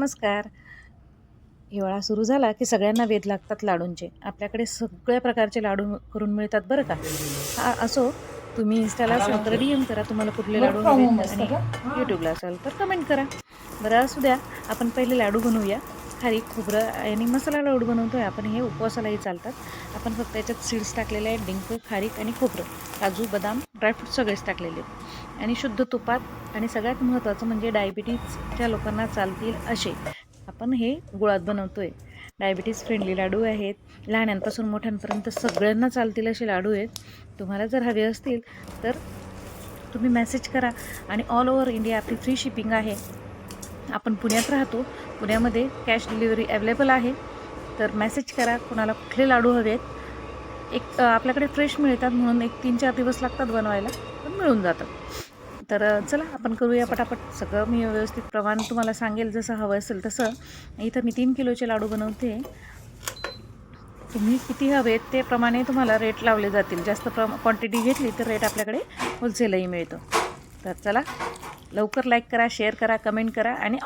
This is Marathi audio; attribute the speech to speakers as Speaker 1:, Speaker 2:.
Speaker 1: नमस्कार. हिवाळा सुरू झाला की सगळ्यांना वेध लागतात लाडूंचे. आपल्याकडे सगळ्या प्रकारचे लाडू करून मिळतात बरं का? हा असो तुम्ही इन्स्टाला असाल तर डी एम करा. तुम्हाला कुठले लाडू आणि यूट्यूबला असाल तर कमेंट करा. बरं असू द्या. आपण पहिले लाडू बनवूया. खारीक खोबरं आणि मसाला लाडू बनवतो आहे आपण. हे उपवासालाही चालतात. आपण फक्त याच्यात सीड्स टाकलेले आहेत डिंक खारीक आणि खोबरं. काजू बदाम ड्रायफ्रूट सगळेच टाकलेले आहेत. आणि शुद्ध तुपात आणि सगळ्यात महत्त्वाचं म्हणजे डायबिटीजच्या लोकांना चालतील असे. आपण हे गुळात बनवतो आहे डायबिटीज फ्रेंडली लाडू आहेत. लहान्यांपासून मोठ्यांपर्यंत सगळ्यांना चालतील असे लाडू आहेत. तुम्हाला जर हवे असतील तर तुम्ही मेसेज करा. आणि ऑल ओव्हर इंडिया आपली फ्री शिपिंग आहे. आपण पुण्यात राहतो. पुण्यामध्ये कॅश डिलिव्हरी अवेलेबल आहे. तर मेसेज करा कोणाला कुठले लाडू हवे आहेत एक आपल्याकडे फ्रेश मिळतात म्हणून एक तीन चार दिवस लागतात बनवायला पण मिळून जातात तर चला आपण करूया पटापट. सगळं मी व्यवस्थित प्रमाण तुम्हाला सांगेल जसं हवं असेल तसं. इथं मी तीन किलोचे लाडू बनवते. तुम्ही किती हवेत ते प्रमाणे तुम्हाला रेट लावले जातील. जास्त प्रम क्वांटिटी घेतली तर रेट आपल्याकडे होलसेलही मिळतो. तर चला लवकर लाईक करा शेअर करा कमेंट करा आणि